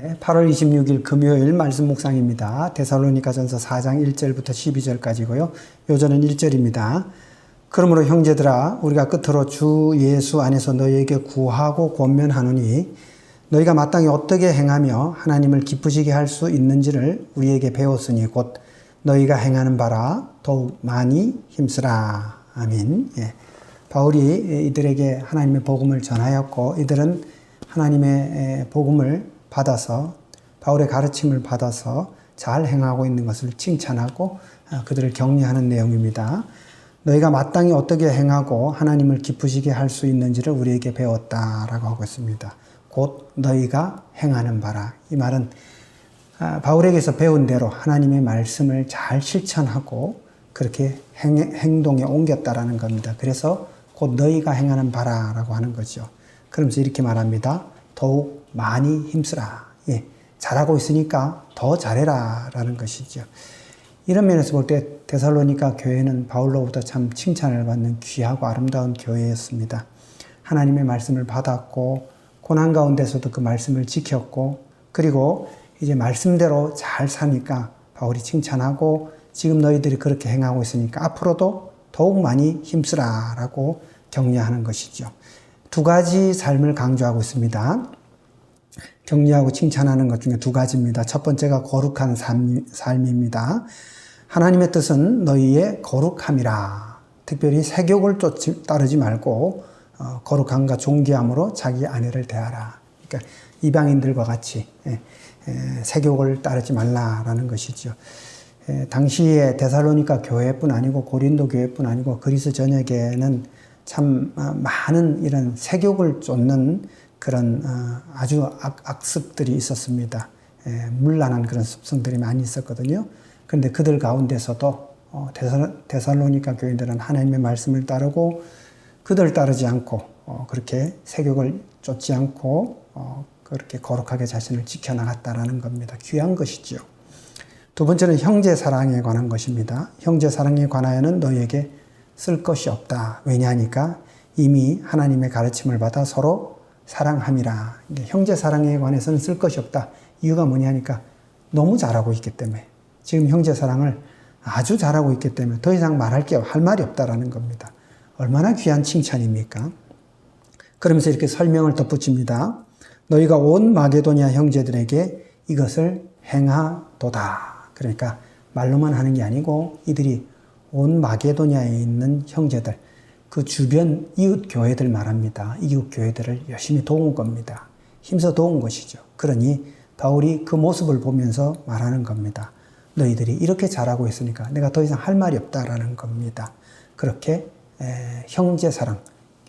8월 26일 금요일 말씀 묵상입니다. 데살로니가전서 4장 1절부터 12절까지고요. 요절은 1절입니다. 그러므로 형제들아 우리가 끝으로 주 예수 안에서 너희에게 구하고 권면하노니 너희가 마땅히 어떻게 행하며 하나님을 기쁘시게 할 수 있는지를 우리에게 배웠으니 곧 너희가 행하는 바라 더욱 많이 힘쓰라. 아멘. 예. 바울이 이들에게 하나님의 복음을 전하였고 이들은 하나님의 복음을 받아서 바울의 가르침을 받아서 잘 행하고 있는 것을 칭찬하고 그들을 격려하는 내용입니다. 너희가 마땅히 어떻게 행하고 하나님을 기쁘시게 할 수 있는지를 우리에게 배웠다라고 하고 있습니다. 곧 너희가 행하는 바라. 이 말은 바울에게서 배운 대로 하나님의 말씀을 잘 실천하고 그렇게 행, 동에 옮겼다라는 겁니다. 그래서 곧 너희가 행하는 바라라고 하는 거죠. 그러면서 이렇게 말합니다. 더욱 많이 힘쓰라. 예, 잘하고 있으니까 더 잘해라 라는 것이죠. 이런 면에서 볼 때 데살로니가 교회는 바울로부터 참 칭찬을 받는 귀하고 아름다운 교회였습니다. 하나님의 말씀을 받았고 고난 가운데서도 그 말씀을 지켰고 그리고 이제 말씀대로 잘 사니까 바울이 칭찬하고 지금 너희들이 그렇게 행하고 있으니까 앞으로도 더욱 많이 힘쓰라 라고 격려하는 것이죠. 두 가지 삶을 강조하고 있습니다. 격려하고 칭찬하는 것 중에 두 가지입니다. 첫 번째가 거룩한 삶, 삶입니다. 하나님의 뜻은 너희의 거룩함이라. 특별히 세욕을 쫓지, 따르지 말고 어, 거룩함과 존귀함으로 자기 아내를 대하라. 그러니까 이방인들과 같이 예, 예, 세욕을 따르지 말라라는 것이죠. 예, 당시에 데살로니가 교회뿐 아니고 고린도 교회뿐 아니고 그리스 전역에는 참 어, 많은 이런 세욕을 쫓는 그런 어, 아주 악, 습들이 있었습니다. 예, 물란한 그런 습성들이 많이 있었거든요. 그런데 그들 가운데서도 어, 데살로니가 교인들은 하나님의 말씀을 따르고 그들 따르지 않고 그렇게 세욕을 쫓지 않고 그렇게 거룩하게 자신을 지켜나갔다라는 겁니다. 귀한 것이지요. 두 번째는 형제 사랑에 관한 것입니다. 형제 사랑에 관하여는 너에게 쓸 것이 없다. 왜냐하니까 이미 하나님의 가르침을 받아 서로 사랑함이라. 형제 사랑에 관해서는 쓸 것이 없다. 이유가 뭐냐니까 너무 잘하고 있기 때문에. 지금 형제 사랑을 아주 잘하고 있기 때문에 더 이상 말할 게, 할 말이 없다라는 겁니다. 얼마나 귀한 칭찬입니까? 그러면서 이렇게 설명을 덧붙입니다. 너희가 온 마게도니아 형제들에게 이것을 행하도다. 그러니까 말로만 하는 게 아니고 이들이 온 마게도니아에 있는 형제들, 그 주변 이웃 교회들 말합니다. 이웃 교회들을 열심히 도운 겁니다. 힘써 도운 것이죠. 그러니 바울이 그 모습을 보면서 말하는 겁니다. 너희들이 이렇게 잘하고 있으니까 내가 더 이상 할 말이 없다라는 겁니다. 그렇게 형제 사랑,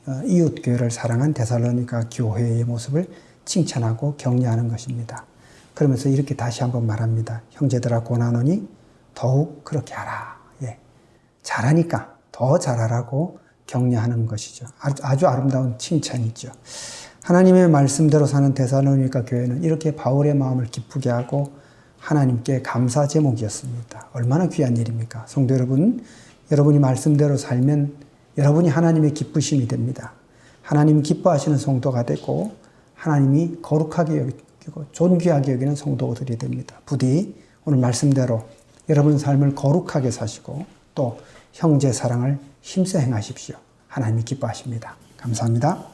어, 이웃 교회를 사랑한 데살로니가 교회의 모습을 칭찬하고 격려하는 것입니다. 그러면서 이렇게 다시 한번 말합니다. 형제들아 고나노니 더욱 그렇게 하라. 잘하니까 더 잘하라고 격려하는 것이죠. 아주 아름다운 칭찬이죠. 하나님의 말씀대로 사는 데살로니가 교회는 이렇게 바울의 마음을 기쁘게 하고 하나님께 감사 제목이었습니다. 얼마나 귀한 일입니까? 성도 여러분, 여러분이 말씀대로 살면 여러분이 하나님의 기쁘심이 됩니다. 하나님 기뻐하시는 성도가 되고 하나님이 거룩하게 여기고 존귀하게 여기는 성도들이 됩니다. 부디 오늘 말씀대로 여러분 삶을 거룩하게 사시고 또 형제 사랑을 힘써 행하십시오. 하나님이 기뻐하십니다. 감사합니다.